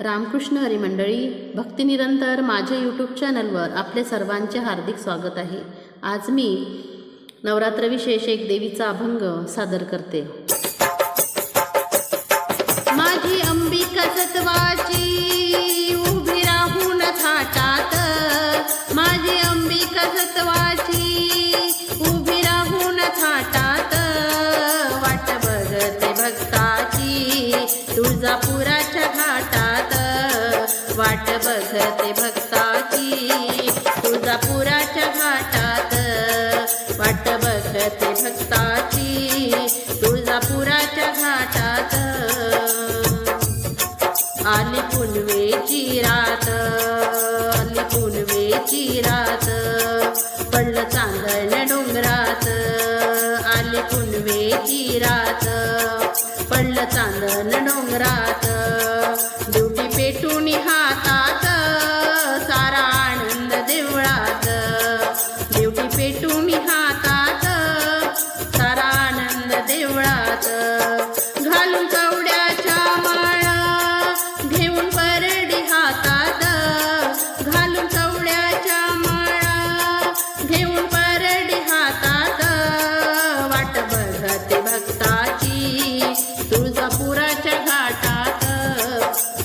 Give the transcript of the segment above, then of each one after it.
रामकृष्ण हरिमंडळी भक्तिनिरंतर माझ्या यूट्यूब चॅनलवर आपले सर्वांचे हार्दिक स्वागत आहे. आज मी नवरात्र विशेष एक देवीचा अभंग सादर करते. माझी अंबिका सत्वाची आली पुनवेची रात आली पुनवेची रात पडलं चांदण्या डोंगरात आली पुनवेची रात पडलं चांदण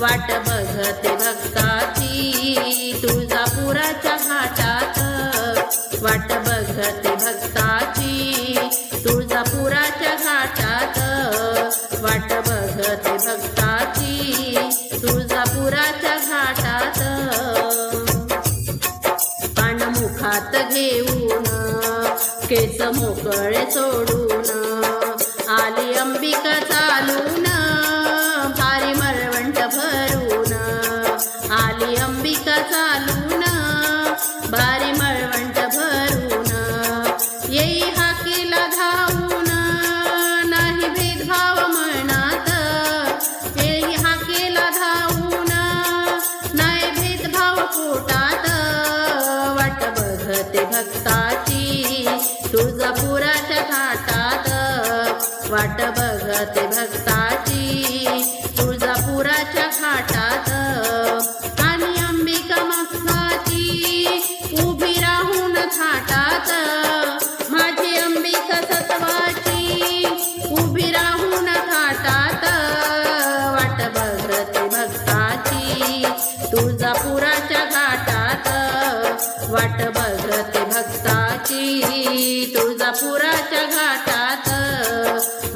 वाट बघते भक्ताची तुळजापुराच्या घाटात. वाट बघते भक्ताची तुळजापुराच्या घाटात. वाट बघते भक्ताची तुळजापुराच्या घाटात. पानमुखात घेऊन केस मोकळे सोडून बघते तुळजापुराच्या घाटात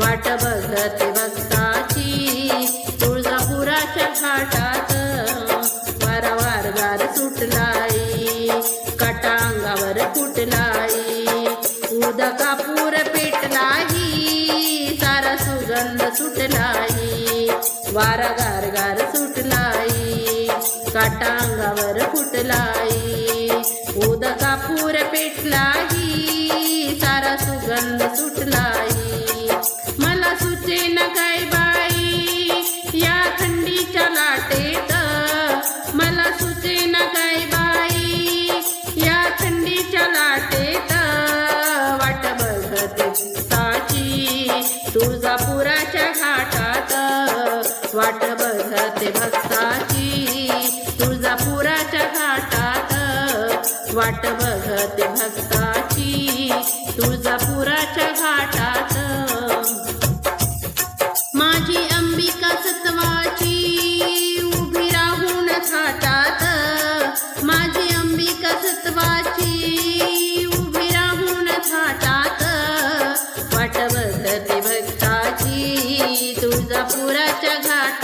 वाट बघते भक्ताची. तुळजापुराच्या घाटात वारंवार गार सुटलाई कटांगावर फुटलाई उदकापूर पेटलाही. सारा सुगंध सुटलाई वारा गार गार सुटलाई काटांगावर फुटलाई उदकापूर पेटलाही. रंग सुटलाई मला सुचेन काय बाई या थंडीच्या लाटेत. मला सुचे न काय बाई या थंडीच्या लाटेत. वाट बघते ताची तुळजापुराच्या घाटात. वाट बघते भक्ताची तुळजापुराच्या घाटात. वाट बघते भक्ताची तुळजापुराच्या घाटात. माझी अंबिका सत्वाची उभी राहून थाटात माझी अंबिका सत्वाची उभी राहून थाटात वाट बघते भक्ताची तुळजापुराच्या घाटात.